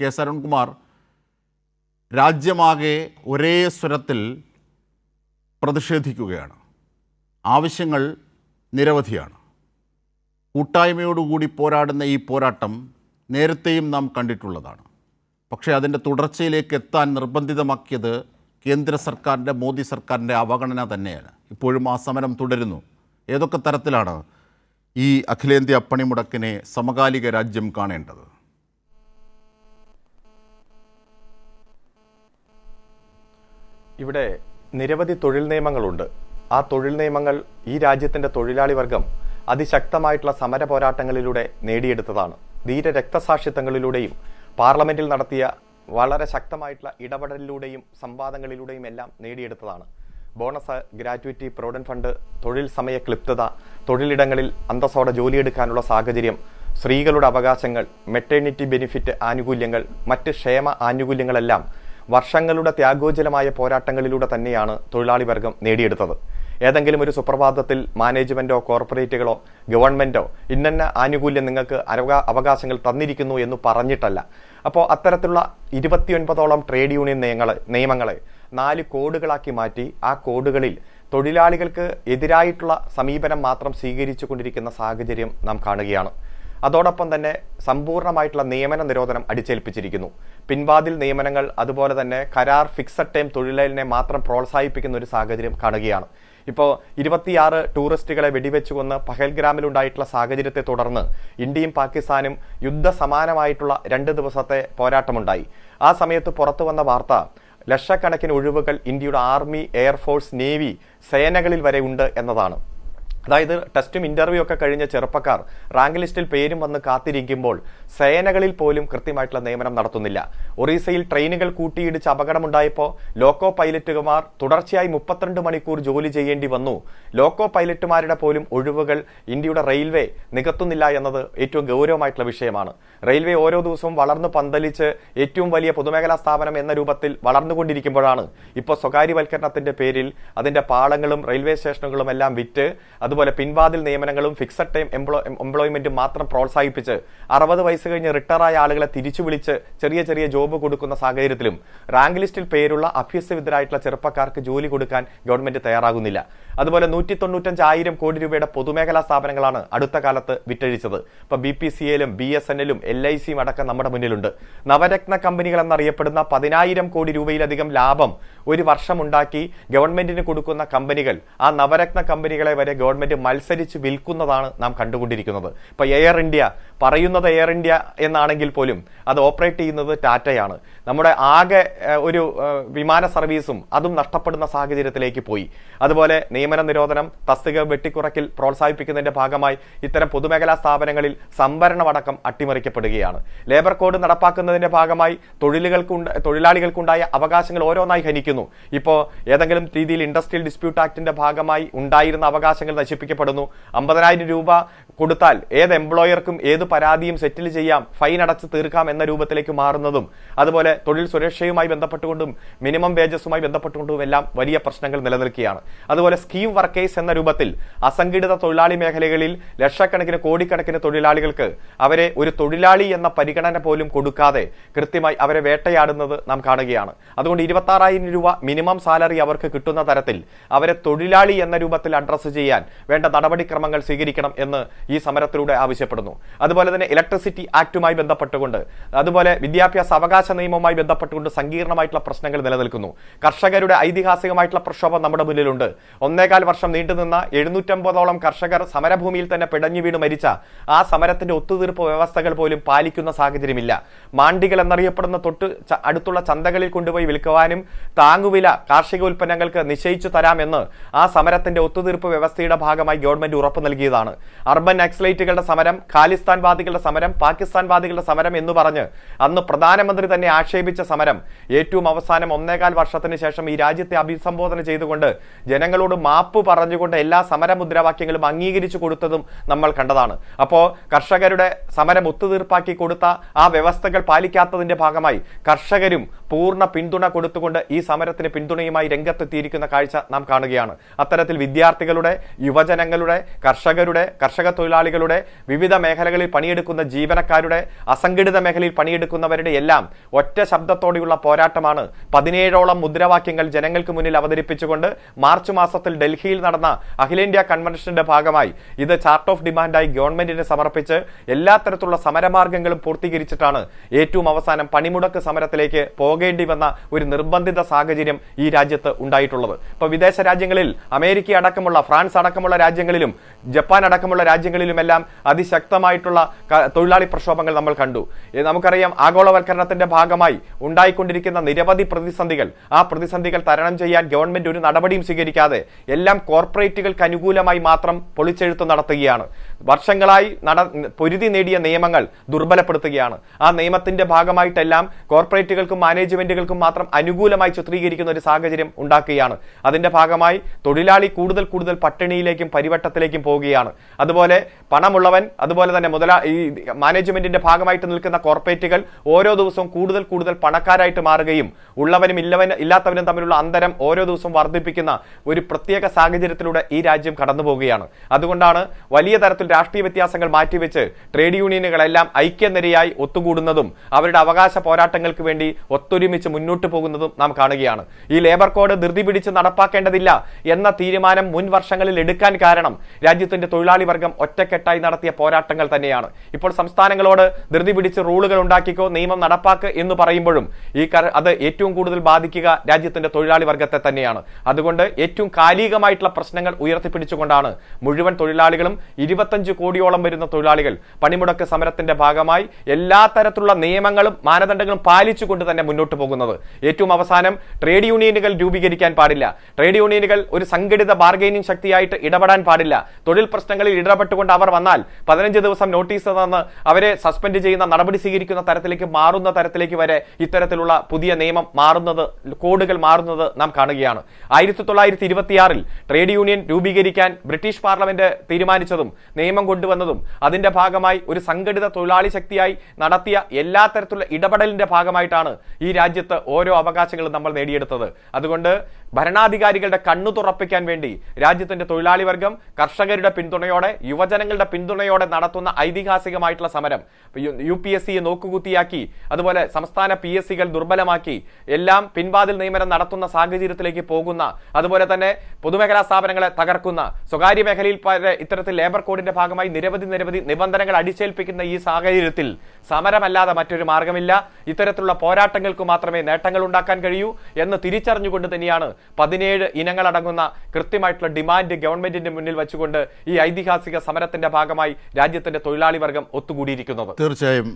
K S Arunkumar രാജ്യമാകെ ഒരേ സ്വരത്തിൽ പ്രതിഷേധിക്കുകയാണ്. ആവശ്യങ്ങൾ നിരവധിയാണ്. കൂട്ടായ്മയോടുകൂടി പോരാടുന്ന ഈ പോരാട്ടം നേരത്തെയും നാം കണ്ടിട്ടുള്ളതാണ്. പക്ഷേ അതിന്റെ തുടർച്ചയിലേക്ക് എത്താൻ നിർബന്ധിതമാക്കിയത് കേന്ദ്ര സർക്കാരിന്റെ മോദി സർക്കാരിന്റെ അവഗണന തന്നെയാണ്. ഇപ്പോഴും ആ സമരം തുടരുന്നു. ഏതൊക്കെ തരത്തിലാണ് ഈ അഖിലേന്ത്യാ പണിമുടക്കിനെ സമകാലിക രാജ്യം കാണേണ്ടത്? ഇവിടെ നിരവധി തൊഴിൽ നിയമങ്ങളുണ്ട്. ആ തൊഴിൽ നിയമങ്ങൾ ഈ രാജ്യത്തിന്റെ തൊഴിലാളി വർഗം അതിശക്തമായിട്ടുള്ള സമര പോരാട്ടങ്ങളിലൂടെ നേടിയെടുത്തതാണ്. ധീര രക്തസാക്ഷിത്വങ്ങളിലൂടെയും പാർലമെന്റിൽ നടത്തിയ വളരെ ശക്തമായിട്ടുള്ള ഇടപെടലിലൂടെയും സംവാദങ്ങളിലൂടെയും എല്ലാം നേടിയെടുത്തതാണ്. ബോണസ് ഗ്രാറ്റുവിറ്റി പ്രൊവിഡന്റ് ഫണ്ട് തൊഴിൽ സമയ ക്ലിപ്തത തൊഴിലിടങ്ങളിൽ അന്തസ്സോടെ ജോലിയെടുക്കാനുള്ള സാഹചര്യം സ്ത്രീകളുടെ അവകാശങ്ങൾ മെറ്റേണിറ്റി ബെനിഫിറ്റ് ആനുകൂല്യങ്ങൾ മറ്റ് ക്ഷേമ ആനുകൂല്യങ്ങളെല്ലാം വർഷങ്ങളുടെ ത്യാഗോജ്വലമായ പോരാട്ടങ്ങളിലൂടെ തന്നെയാണ് തൊഴിലാളി വർഗം നേടിയെടുത്തത്. ഏതെങ്കിലും ഒരു സുപ്രഭാതത്തിൽ മാനേജ്മെന്റോ കോർപ്പറേറ്റുകളോ ഗവൺമെന്റോ ഇന്നന്ന ആനുകൂല്യം നിങ്ങൾക്ക് അവകാ- അവകാശങ്ങൾ തന്നിരിക്കുന്നു എന്ന് പറഞ്ഞിട്ടല്ല. അപ്പോൾ അത്തരത്തിലുള്ള ഇരുപത്തിയൊൻപതോളം ട്രേഡ് യൂണിയൻ നിയമങ്ങളെ നിയമങ്ങളെ നാല് കോഡുകളാക്കി മാറ്റി ആ കോഡുകളിൽ തൊഴിലാളികൾക്ക് എതിരായിട്ടുള്ള സമീപനം മാത്രം സ്വീകരിച്ചു കൊണ്ടിരിക്കുന്ന സാഹചര്യം നാം കാണുകയാണ്. അതോടൊപ്പം തന്നെ സമ്പൂർണമായിട്ടുള്ള നിയമന നിരോധനം അടിച്ചേൽപ്പിച്ചിരിക്കുന്നു. പിൻവാതിൽ നിയമനങ്ങൾ അതുപോലെ തന്നെ കരാർ ഫിക്സഡ് ടൈം തൊഴിലാളിനെ മാത്രം പ്രോത്സാഹിപ്പിക്കുന്ന ഒരു സാഹചര്യം കാണുകയാണ്. ഇപ്പോൾ ഇരുപത്തിയാറ് ടൂറിസ്റ്റുകളെ വെടിവെച്ചു കൊന്ന് പഹൽഗ്രാമിലുണ്ടായിട്ടുള്ള സാഹചര്യത്തെ തുടർന്ന് ഇന്ത്യയും പാകിസ്ഥാനും യുദ്ധസമാനമായിട്ടുള്ള രണ്ട് ദിവസത്തെ പോരാട്ടമുണ്ടായി. ആ സമയത്ത് പുറത്തു വന്ന വാർത്ത ലക്ഷക്കണക്കിന് ഒഴിവുകൾ ഇന്ത്യയുടെ ആർമി എയർഫോഴ്സ് നേവി സേനകളിൽ വരെ ഉണ്ട് എന്നതാണ്. അതായത് ടെസ്റ്റും ഇന്റർവ്യൂ ഒക്കെ കഴിഞ്ഞ ചെറുപ്പക്കാർ റാങ്ക് ലിസ്റ്റിൽ പേരും വന്ന് കാത്തിരിക്കുമ്പോൾ സേനകളിൽ പോലും കൃത്യമായിട്ടുള്ള നിയമനം നടത്തുന്നില്ല. ഒറീസയിൽ ട്രെയിനുകൾ കൂട്ടിയിടിച്ച് അപകടമുണ്ടായപ്പോൾ ലോക്കോ പൈലറ്റുമാർ തുടർച്ചയായി മുപ്പത്തിരണ്ട് മണിക്കൂർ ജോലി ചെയ്യേണ്ടി വന്നു. ലോക്കോ പൈലറ്റുമാരുടെ പോലും ഒഴിവുകൾ ഇന്ത്യയുടെ റെയിൽവേ നികത്തുന്നില്ല എന്നത് ഏറ്റവും ഗൗരവമായിട്ടുള്ള വിഷയമാണ്. റെയിൽവേ ഓരോ ദിവസവും വളർന്നു പന്തലിച്ച് ഏറ്റവും വലിയ പൊതുമേഖലാ സ്ഥാപനം എന്ന രൂപത്തിൽ വളർന്നുകൊണ്ടിരിക്കുമ്പോഴാണ് ഇപ്പോൾ സ്വകാര്യവൽക്കരണത്തിന്റെ പേരിൽ അതിന്റെ പാളങ്ങളും റെയിൽവേ സ്റ്റേഷനുകളും എല്ലാം വിറ്റ് അതുപോലെ പിൻവാതിൽ നിയമനങ്ങളും ഫിക്സഡ് ടൈം എംപ്ലോ എംപ്ലോയ്മെന്റും മാത്രം പ്രോത്സാഹിപ്പിച്ച് അറുപത് വയസ്സ് കഴിഞ്ഞ് റിട്ടയറായ ആളുകളെ തിരിച്ചു വിളിച്ച് ചെറിയ ചെറിയ ജോബ് കൊടുക്കുന്ന സാഹചര്യത്തിലും റാങ്ക് ലിസ്റ്റിൽ പേരുള്ള അഭ്യസ്തവിദ്യരായിട്ടുള്ള ചെറുപ്പക്കാർക്ക് ജോലി കൊടുക്കാൻ ഗവൺമെന്റ് തയ്യാറാകുന്നില്ല. അതുപോലെ നൂറ്റി തൊണ്ണൂറ്റഞ്ച് ആയിരം കോടി രൂപയുടെ പൊതുമേഖലാ സ്ഥാപനങ്ങളാണ് അടുത്ത കാലത്ത് വിറ്റഴിച്ചത്. ഇപ്പൊ ബി പി സി എല്ലും ബി എസ് എൻ എല്ലും എൽ ഐ സിയും അടക്കം നമ്മുടെ മുന്നിലുണ്ട്. നവരത്ന കമ്പനികൾ എന്നറിയപ്പെടുന്ന പതിനായിരം കോടി രൂപയിലധികം ലാഭം ഒരു വർഷം ഉണ്ടാക്കി ഗവൺമെന്റിന് കൊടുക്കുന്ന കമ്പനികൾ ആ നവരത്ന കമ്പനികളെ വരെ ഗവൺമെന്റ് മത്സരിച്ച് വിൽക്കുന്നതാണ് നാം കണ്ടുകൊണ്ടിരിക്കുന്നത്. ഇപ്പൊ എയർ ഇന്ത്യ പറയുന്നത് എയർ ഇന്ത്യ എന്നാണെങ്കിൽ പോലും അത് ഓപ്പറേറ്റ് ചെയ്യുന്നത് ടാറ്റയാണ്. നമ്മുടെ ആകെ ഒരു വിമാന സർവീസും അതും നഷ്ടപ്പെടുന്ന സാഹചര്യത്തിലേക്ക് പോയി. അതുപോലെ നിയമന നിരോധനം തസ്തിക വെട്ടിക്കുറയ്ക്കൽ പ്രോത്സാഹിപ്പിക്കുന്നതിന്റെ ഭാഗമായി ഇത്തരം പൊതുമേഖലാ സ്ഥാപനങ്ങളിൽ സംവരണമടക്കം അട്ടിമറിക്കപ്പെടുകയാണ്. ലേബർ കോഡ് നടപ്പാക്കുന്നതിന്റെ ഭാഗമായി തൊഴിലുകൾക്കുണ്ട് തൊഴിലാളികൾക്കുണ്ടായ അവകാശങ്ങൾ ഓരോന്നായി ഹനിക്കുന്നു. ഇപ്പോൾ ഏതെങ്കിലും രീതിയിൽ ഇൻഡസ്ട്രിയൽ ഡിസ്പ്യൂട്ട് ആക്ടിന്റെ ഭാഗമായി ഉണ്ടായിരുന്ന അവകാശങ്ങൾ നശിപ്പിക്കപ്പെടുന്നു. അമ്പതിനായിരം രൂപ കൊടുത്താൽ ഏത് എംപ്ലോയർക്കും ഏത് പരാതിയും സെറ്റിൽ ചെയ്യാം ഫൈൻ അടച്ച് തീർക്കാം എന്ന രൂപത്തിലേക്ക് മാറുന്നതും അതുപോലെ തൊഴിൽ സുരക്ഷയുമായി ബന്ധപ്പെട്ടുകൊണ്ടും മിനിമം വേജസുമായി ബന്ധപ്പെട്ടുകൊണ്ടും എല്ലാം വലിയ പ്രശ്നങ്ങൾ നിലനിൽക്കുകയാണ്. അതുപോലെ സ്കീം വർക്കേഴ്സ് എന്ന രൂപത്തിൽ അസംഘടിത തൊഴിലാളി മേഖലകളിൽ ലക്ഷക്കണക്കിന് കോടിക്കണക്കിന് തൊഴിലാളികൾക്ക് അവരെ ഒരു തൊഴിലാളി എന്ന പരിഗണന പോലും കൊടുക്കാതെ കൃത്യമായി അവരെ വേട്ടയാടുന്നത് നാം കാണുകയാണ്. അതുകൊണ്ട് ഇരുപത്തി ആറായിരം രൂപ മിനിമം സാലറി അവർക്ക് കിട്ടുന്ന തരത്തിൽ അവരെ തൊഴിലാളി എന്ന രൂപത്തിൽ അഡ്രസ്സ് ചെയ്യാൻ വേണ്ട നടപടിക്രമങ്ങൾ സ്വീകരിക്കണം എന്ന് ഈ സമരത്തിലൂടെ ആവശ്യപ്പെടുന്നു. അതുപോലെ തന്നെ ഇലക്ട്രിസിറ്റി ആക്ടുമായി ബന്ധപ്പെട്ടുകൊണ്ട് അതുപോലെ വിദ്യാഭ്യാസ അവകാശ നിയമവുമായി ബന്ധപ്പെട്ടുകൊണ്ട് സങ്കീർണമായിട്ടുള്ള പ്രശ്നങ്ങൾ നിലനിൽക്കുന്നു. കർഷകരുടെ ഐതിഹാസികമായിട്ടുള്ള പ്രക്ഷോഭം നമ്മുടെ മുന്നിലുണ്ട്. ഒന്നേകാൽ വർഷം നീണ്ടുനിന്ന എഴുന്നൂറ്റമ്പതോളം കർഷകർ സമരഭൂമിയിൽ തന്നെ പിടഞ്ഞു വീണ് മരിച്ച ആ സമരത്തിന്റെ ഒത്തുതീർപ്പ് വ്യവസ്ഥകൾ പോലും പാലിക്കുന്ന സാഹചര്യമില്ല. മാണ്ടികൾ എന്നറിയപ്പെടുന്ന തൊട്ട് അടുത്തുള്ള ചന്തകളിൽ കൊണ്ടുപോയി വിൽക്കുവാനും താങ്ങുവില കാർഷിക ഉൽപ്പന്നങ്ങൾക്ക് നിശ്ചയിച്ചു തരാമെന്ന് ആ സമരത്തിന്റെ ഒത്തുതീർപ്പ് വ്യവസ്ഥയുടെ ഭാഗമായി ഗവൺമെന്റ് ഉറപ്പ് നൽകിയതാണ്. അർബൻ നക്സലൈറ്റുകളുടെ സമരം ഖാലിസ്ഥാൻവാദികളുടെ സമരം പാകിസ്ഥാൻവാദികളുടെ സമരം എന്ന് പറഞ്ഞ് അന്ന് പ്രധാനമന്ത്രി തന്നെ ആക്ഷേപിച്ച സമരം ഏറ്റവും അവസാനം ഒന്നേകാൽ വർഷത്തിന് ശേഷം ഈ രാജ്യത്തെ അഭിസംബോധന ചെയ്തുകൊണ്ട് ജനങ്ങളോട് മാപ്പ് പറഞ്ഞുകൊണ്ട് എല്ലാ സമര മുദ്രാവാക്യങ്ങളും അംഗീകരിച്ചു കൊടുത്തതും നമ്മൾ കണ്ടതാണ്. അപ്പോൾ കർഷകരുടെ സമരം ഒത്തുതീർപ്പാക്കി കൊടുത്ത ആ വ്യവസ്ഥകൾ പാലിക്കാത്തതിന്റെ ഭാഗമായി കർഷകരും പൂർണ പിന്തുണ കൊടുത്തുകൊണ്ട് ഈ സമരത്തിന് പിന്തുണയുമായി രംഗത്തെത്തിയിരിക്കുന്ന കാഴ്ച നാം കാണുകയാണ്. അത്തരത്തിൽ വിദ്യാർത്ഥികളുടെ യുവജനങ്ങളുടെ കർഷകരുടെ കർഷക തൊഴിലാളികളുടെ വിവിധ മേഖലകളിൽ പണിയെടുക്കുന്ന ജീവനക്കാരുടെ അസംഘടിത മേഖലയിൽ പണിയെടുക്കുന്നവരുടെ എല്ലാം ഒറ്റ ശബ്ദത്തോടെയുള്ള പോരാട്ടമാണ് പതിനേഴോളം മുദ്രാവാക്യങ്ങൾ ജനങ്ങൾക്ക് മുന്നിൽ അവതരിപ്പിച്ചുകൊണ്ട് മാർച്ച് മാസത്തിൽ ഡൽഹിയിൽ നടന്ന അഖിലേന്ത്യാ കൺവെൻഷന്റെ ഭാഗമായി ഇത് ചാർട്ട് ഓഫ് ഡിമാൻഡായി ഗവൺമെന്റിന് സമർപ്പിച്ച് എല്ലാ തരത്തിലുള്ള സമരമാർഗങ്ങളും പൂർത്തീകരിച്ചിട്ടാണ് ഏറ്റവും അവസാനം പണിമുടക്ക് സമരത്തിലേക്ക് പോകേണ്ടി വന്ന ഒരു നിർബന്ധിത സാഹചര്യം ഈ രാജ്യത്ത് ഉണ്ടായിട്ടുള്ളത്. ഇപ്പോൾ വിദേശ രാജ്യങ്ങളിൽ അമേരിക്ക അടക്കമുള്ള ഫ്രാൻസ് അടക്കമുള്ള രാജ്യങ്ങളിലും ജപ്പാൻ അടക്കമുള്ള രാജ്യങ്ങളിലുമെല്ലാം അതിശക്തമായിട്ടുള്ള തൊഴിലാളി പ്രക്ഷോഭങ്ങൾ നമ്മൾ കണ്ടു. നമുക്കറിയാം ആഗോളവൽക്കരണത്തിന്റെ ഭാഗമായി ഉണ്ടായിക്കൊണ്ടിരിക്കുന്ന നിരവധി പ്രതിസന്ധികൾ. ആ പ്രതിസന്ധികൾ തരണം ചെയ്യാൻ ഗവൺമെന്റ് ഒരു നടപടിയും സ്വീകരിക്കാതെ എല്ലാം കോർപ്പറേറ്റുകൾക്ക് അനുകൂലമായി മാത്രം പൊളിച്ചെഴുത്ത് നടത്തുകയാണ്. വർഷങ്ങളായി നട പൊരുതി നേടിയ നിയമങ്ങൾ ദുർബലപ്പെടുത്തുകയാണ്. ആ നിയമത്തിന്റെ ഭാഗമായിട്ടെല്ലാം കോർപ്പറേറ്റുകൾക്കും മാനേജ്മെന്റുകൾക്കും മാത്രം അനുകൂലമായി ചിത്രീകരിക്കുന്ന ഒരു സാഹചര്യം ഉണ്ടാക്കുകയാണ്. അതിന്റെ ഭാഗമായി തൊഴിലാളി കൂടുതൽ കൂടുതൽ പട്ടിണിയിലേക്കും പരിവട്ടത്തിലേക്കും പോവുകയാണ്. അതുപോലെ പണമുള്ളവൻ അതുപോലെ തന്നെ മുതലാ ഈ മാനേജ്മെന്റിന്റെ ഭാഗമായിട്ട് നിൽക്കുന്ന കോർപ്പറേറ്റുകൾ ഓരോ ദിവസവും കൂടുതൽ കൂടുതൽ പണക്കാരായിട്ട് മാറുകയും ഉള്ളവനും ഇല്ലവനും ഇല്ലാത്തവനും തമ്മിലുള്ള അന്തരം ഓരോ ദിവസവും വർദ്ധിപ്പിക്കുന്ന ഒരു പ്രത്യേക സാഹചര്യത്തിലൂടെ ഈ രാജ്യം കടന്നു പോവുകയാണ് അതുകൊണ്ടാണ് വലിയ തരത്തിൽ രാഷ്ട്രീയ വ്യത്യാസങ്ങൾ മാറ്റിവെച്ച് ട്രേഡ് യൂണിയനുകളെല്ലാം ഐക്യനിരയായി ഒത്തുകൂടുന്നതും അവരുടെ അവകാശ പോരാട്ടങ്ങൾക്ക് വേണ്ടി ഒത്തൊരുമിച്ച് മുന്നോട്ട് പോകുന്നതും നാം കാണുകയാണ്. ഈ ലേബർ കോഡ് ധൃതി പിടിച്ച് നടപ്പാക്കേണ്ടതില്ല എന്ന തീരുമാനം മുൻ വർഷങ്ങളിൽ എടുക്കാൻ കാരണം രാജ്യത്തിന്റെ തൊഴിലാളി വർഗം ഒറ്റക്കെട്ടായി നടത്തിയ പോരാട്ടങ്ങൾ തന്നെയാണ്. ഇപ്പോൾ സംസ്ഥാനങ്ങളോട് ധൃതി പിടിച്ച് റൂളുകൾ ഉണ്ടാക്കിക്കോ നിയമം നടപ്പാക്ക് എന്ന് പറയുമ്പോഴും ഈ അത് ഏറ്റവും കൂടുതൽ ബാധിക്കുക രാജ്യത്തിന്റെ തൊഴിലാളി വർഗത്തെ തന്നെയാണ്. അതുകൊണ്ട് ഏറ്റവും കാലികമായിട്ടുള്ള പ്രശ്നങ്ങൾ ഉയർത്തിപ്പിടിച്ചുകൊണ്ടാണ് മുഴുവൻ തൊഴിലാളികളും ഇരുപത്തഞ്ച് കോടിയോളം വരുന്ന തൊഴിലാളികൾ പണിമുടക്ക് സമരത്തിന്റെ ഭാഗമായി എല്ലാ തരത്തിലുള്ള നിയമങ്ങളും മാനദണ്ഡങ്ങളും പാലിച്ചുകൊണ്ട് തന്നെ മുന്നോട്ട് പോകുന്നത്. ഏറ്റവും അവസാനം ട്രേഡ് യൂണിയനുകൾ രൂപീകരിക്കാൻ പാടില്ല. ട്രേഡ് യൂണിയനുകൾ ഒരു സംഘടിത ബാർഗൈനിങ് ശക്തിയായിട്ട് ഇടപെടാൻ പാടില്ല. തൊഴിൽ പ്രശ്നങ്ങളിൽ ഇടപെട്ടുകൊണ്ട് അവർ വന്നാൽ പതിനഞ്ച് ദിവസം നോട്ടീസ് തന്ന് അവരെ സസ്പെൻഡ് ചെയ്യുന്ന നടപടി സ്വീകരിക്കുന്ന തരത്തിലേക്ക് മാറുന്ന തരത്തിലേക്ക് വരെ ഇത്തരത്തിലുള്ള പുതിയ നിയമം മാറുന്നത് കോഡുകൾ മാറുന്നത് നാം കാണുകയാണ്. ആയിരത്തി തൊള്ളായിരത്തി ഇരുപത്തിയാറിൽ ട്രേഡ് യൂണിയൻ രൂപീകരിക്കാൻ ബ്രിട്ടീഷ് പാർലമെന്റ് തീരുമാനിച്ചതും നിയമം കൊണ്ടുവന്നതും അതിന്റെ ഭാഗമായി ഒരു സംഘടിത തൊഴിലാളി ശക്തിയായി നടത്തിയ എല്ലാ തരത്തിലുള്ള ഇടപെടലിന്റെ ഭാഗമായിട്ടാണ് ഈ രാജ്യത്ത് ഓരോ അവകാശങ്ങളും നമ്മൾ നേടിയെടുത്തത്. അതുകൊണ്ട് ഭരണാധികാരികളുടെ കണ്ണു തുറപ്പിക്കാൻ വേണ്ടി രാജ്യത്തിന്റെ തൊഴിലാളി വർഗം കർഷകരുടെ പിന്തുണയോടെ യുവജനങ്ങളുടെ പിന്തുണയോടെ നടത്തുന്ന ഐതിഹാസികമായിട്ടുള്ള സമരം യു പി എസ് സിയെ നോക്കുകുത്തിയാക്കി അതുപോലെ സംസ്ഥാന പി എസ് സികൾ ദുർബലമാക്കി എല്ലാം പിൻവാതിൽ നിയമനം നടത്തുന്ന സാഹചര്യത്തിലേക്ക് പോകുന്ന അതുപോലെ തന്നെ പൊതുമേഖലാ സ്ഥാപനങ്ങളെ തകർക്കുന്ന സ്വകാര്യ മേഖലയിൽ ഇത്തരത്തിൽ ലേബർ കോഡിന്റെ ഭാഗമായി നിരവധി നിരവധി നിബന്ധനകൾ അടിച്ചേൽപ്പിക്കുന്ന ഈ സാഹചര്യത്തിൽ സമരമല്ലാതെ മറ്റൊരു മാർഗമില്ല. ഇത്തരത്തിലുള്ള പോരാട്ടങ്ങൾക്ക് മാത്രമേ നേട്ടങ്ങൾ ഉണ്ടാക്കാൻ കഴിയൂ എന്ന് തിരിച്ചറിഞ്ഞുകൊണ്ട് തന്നെയാണ് പതിനേഴ് ഇനങ്ങളടങ്ങുന്ന കൃത്യമായിട്ടുള്ള ഡിമാൻഡ് ഗവൺമെന്റിന്റെ മുന്നിൽ വെച്ചുകൊണ്ട് ഈ ഐതിഹാസിക സമരത്തിന്റെ ഭാഗമായി രാജ്യത്തിന്റെ തൊഴിലാളി വർഗം ഒത്തുകൂടിയിരിക്കുന്നത്. തീർച്ചയായും.